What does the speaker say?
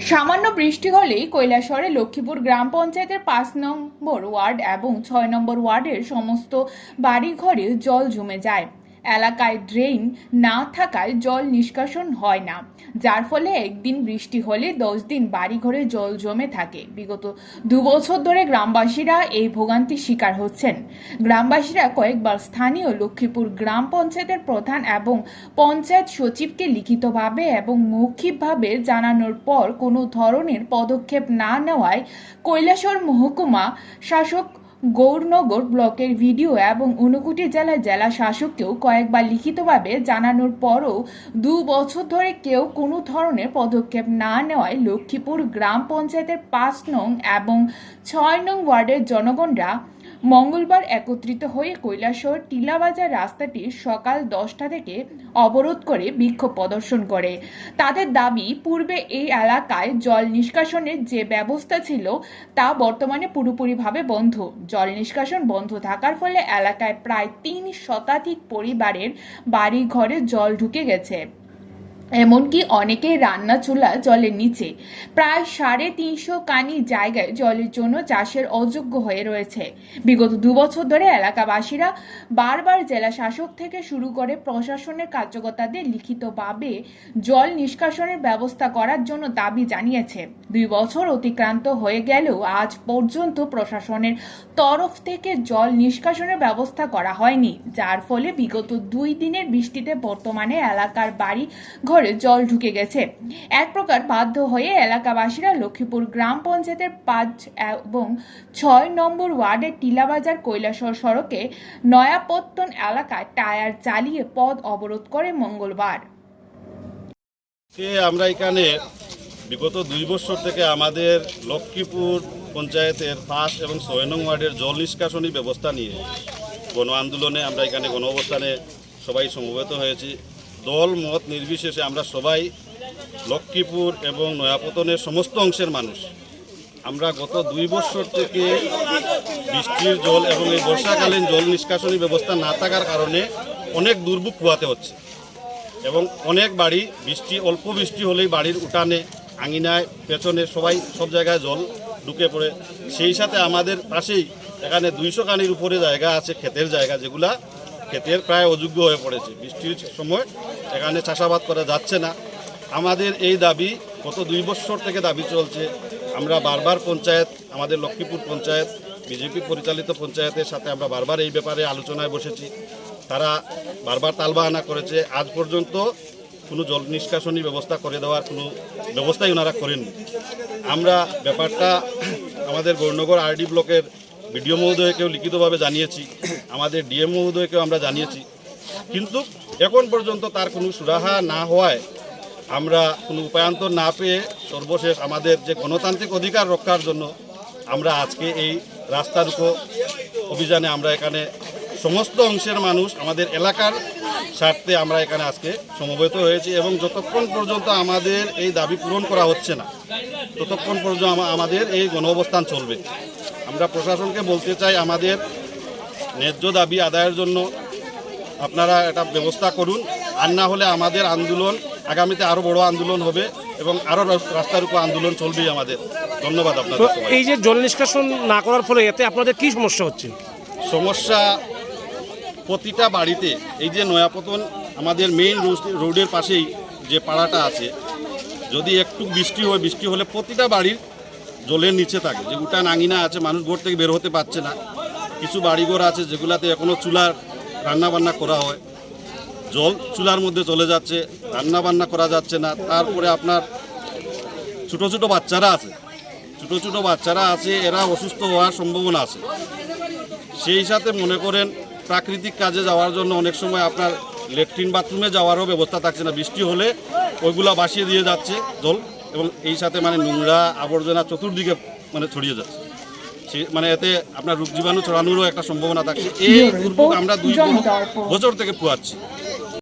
সামান্য বৃষ্টি হলেই কৈলাসরে লক্ষ্মীপুর গ্রাম পঞ্চায়েতের পাঁচ নম্বর ওয়ার্ড এবং ছয় নম্বর ওয়ার্ডের সমস্ত বাড়িঘরে জল জমে যায়। এলাকায় ড্রেন না থাকায় জল নিষ্কাশন হয় না। যার ফলে একদিন বৃষ্টি হলে দশ দিন বাড়িঘরে জল জমে থাকে। বিগত দু বছর ধরে গ্রামবাসীরা এই ভোগান্তির শিকার হচ্ছেন। গ্রামবাসীরা কয়েকবার স্থানীয় লক্ষ্মীপুর গ্রাম পঞ্চায়েতের প্রধান এবং পঞ্চায়েত সচিবকে লিখিতভাবে এবং মৌখিকভাবে জানানোর পর কোনো ধরনের পদক্ষেপ না নেওয়ায় কৈলাসর মহকুমা শাসক গৌরনগর ব্লকের ভিডিও এবং ঊনকোটি জেলার জেলা শাসককেও কয়েকবার লিখিতভাবে জানানোর পরও দু বছর ধরে কেউ কোনো ধরনের পদক্ষেপ না নেওয়ায় লক্ষ্মীপুর গ্রাম পঞ্চায়েতের পাঁচ নং এবং ছয় নং ওয়ার্ডের জনগণরা মঙ্গলবার একত্রিত হয়ে কৈলাসহর টিলাবাজার রাস্তাটি সকাল দশটা থেকে অবরোধ করে বিক্ষোভ প্রদর্শন করে। তাদের দাবি, পূর্বে এই এলাকায় জল নিষ্কাশনের যে ব্যবস্থা ছিল তা বর্তমানে পুরোপুরিভাবে বন্ধ। জল নিষ্কাশন বন্ধ থাকার ফলে এলাকায় প্রায় তিন শতাধিক পরিবারের বাড়ি ঘরে জল ঢুকে গেছে। এমনকি অনেকেই রান্না চুলা জলের নিচে। প্রায় সাড়ে তিনশো কানি জায়গায় জলের জন্য চাষের অযোগ্য হয়ে রয়েছে। বিগত দুবছর ধরে এলাকাবাসীরা বারবার জেলা শাসক থেকে শুরু করে প্রশাসনের কার্যকর্তাদের লিখিতভাবে জল নিষ্কাশনের ব্যবস্থা করার জন্য দাবি জানিয়েছে। দুই বছর অতিক্রান্ত হয়ে গেলেও আজ পর্যন্ত প্রশাসনের তরফ থেকে জল নিষ্কাশনের ব্যবস্থা করা হয়নি। যার ফলে বিগত দুই দিনের বৃষ্টিতে বর্তমানে এলাকার বাড়ি ঘরে জল ঢুকে গেছে। এক প্রকার বাধ্য হয়ে এলাকাবাসীরা লক্ষ্মীপুর গ্রাম পঞ্চায়েতের পাঁচ এবং ছয় নম্বর ওয়ার্ডের টিলাবাজার কৈলাসর সড়কে নয়াপত্তন এলাকায় টায়ার চালিয়ে পথ অবরোধ করে মঙ্গলবার। আমরা এখানে বিগত দুই বছর থেকে আমাদের লক্ষ্মীপুর পঞ্চায়েতের পাঁচ এবং ছয় নং ওয়ার্ডের জল নিষ্কাশনী ব্যবস্থা নিয়ে গণ আন্দোলনে আমরা এখানে গণ অবস্থানে সবাই সমবেত হয়েছি। দল, মত নির্বিশেষে আমরা সবাই লক্ষ্মীপুর এবং নয়াপতনের সমস্ত অংশের মানুষ। আমরা গত দুই বছর থেকে বৃষ্টির জল এবং এই বর্ষাকালীন জল নিষ্কাশনী ব্যবস্থা না থাকার কারণে অনেক দুর্ভোগ পোয়াতে হচ্ছে এবং অনেক বাড়ি বৃষ্টি, অল্প বৃষ্টি হলেই বাড়ির উঠানে, আঙিনায়, পেছনে সবাই সব জায়গায় জল ঢুকে পড়ে। সেই সাথে আমাদের পাশেই এখানে দুইশো কানির উপরে জায়গা আছে, ক্ষেতের জায়গা যেগুলা ক্ষেতের প্রায় অযোগ্য হয়ে পড়েছে। বৃষ্টির সময় এখানে চাষাবাদ করা যাচ্ছে না। আমাদের এই দাবি গত দুই বছর থেকে দাবি চলছে। আমরা বারবার পঞ্চায়েত, আমাদের লক্ষ্মীপুর পঞ্চায়েত, বিজেপি পরিচালিত পঞ্চায়েতের সাথে আমরা বারবার এই ব্যাপারে আলোচনায় বসেছি। তারা বারবার তালবাহানা করেছে। আজ পর্যন্ত কোনো জল নিষ্কাশনী ব্যবস্থা করে দেওয়ার কোনো ব্যবস্থাই ওনারা করেননি। আমরা ব্যাপারটা আমাদের গৌরনগর আরডি ব্লকের বিডিও মহোদয়কেও লিখিতভাবে জানিয়েছি, আমাদের ডিএম মহোদয়কেও আমরা জানিয়েছি। কিন্তু এখন পর্যন্ত তার কোনো সুরাহা না হওয়ায় আমরা কোনো উপায়ান্তর না পেয়ে সর্বশেষ আমাদের যে গণতান্ত্রিক অধিকার রক্ষার জন্য আমরা আজকে এই রাস্তার উপর অভিযানে আমরা এখানে সমস্ত অংশের মানুষ আমাদের এলাকার স্বার্থে আমরা এখানে আজকে সমবেত হয়েছি এবং যতক্ষণ পর্যন্ত আমাদের এই দাবি পূরণ করা হচ্ছে না, ততক্ষণ পর্যন্ত আমাদের এই গণ অবস্থান চলবে। আমরা প্রশাসনকে বলতে চাই আমাদের ন্যায্য দাবি আদায়ের জন্য আপনারা এটা ব্যবস্থা করুন। আর না হলে আমাদের আন্দোলন আগামীতে আরও বড় আন্দোলন হবে এবং আরও রাস্তার উপর আন্দোলন চলবেই আমাদের। ধন্যবাদ আপনাদের এই যে জল নিষ্কাশন না করার ফলে এতে আপনাদের কি সমস্যা হচ্ছে? সমস্যা প্রতিটা বাড়িতে এই যে নয়াপতন আমাদের মেইন রোডের পাশেই যে পাড়াটা আছে যদি একটু বৃষ্টি হয় বৃষ্টি হলে প্রতিটা বাড়ির জলের নিচে থাকে। যে উঠান আঙিনা আছে, মানুষ ঘর থেকে বের হতে পারছে না। কিছু বাড়িঘর আছে যেগুলাতে এখনও চুলার রান্না বান্না করা হয়। জল চুলার মধ্যে চলে যাচ্ছে রান্না বান্না করা যাচ্ছে না। তারপরে আপনার ছোটো ছোটো বাচ্চারা আছে। ছোটো ছোটো বাচ্চারা আছে, এরা অসুস্থ হওয়ার সম্ভাবনা আছে। সেই সাথে মনে করেন, প্রাকৃতিক কাজে যাওয়ার জন্য অনেক সময় আপনার লেট্রিন বাথরুমে যাওয়ারও ব্যবস্থা থাকছে না। বৃষ্টি হলে ওইগুলা ভাসিয়ে দিয়ে যাচ্ছে জল। এবং এই সাথে মানে নোংরা আবর্জনা চতুর্দিকে মানে ছড়িয়ে যাচ্ছে। সে মানে এতে আপনার রোগ জীবাণু ছড়ানোরও একটা সম্ভাবনা থাকছে। এই দুর্ভোগ আমরা দুই বছর থেকে পোয়াচ্ছি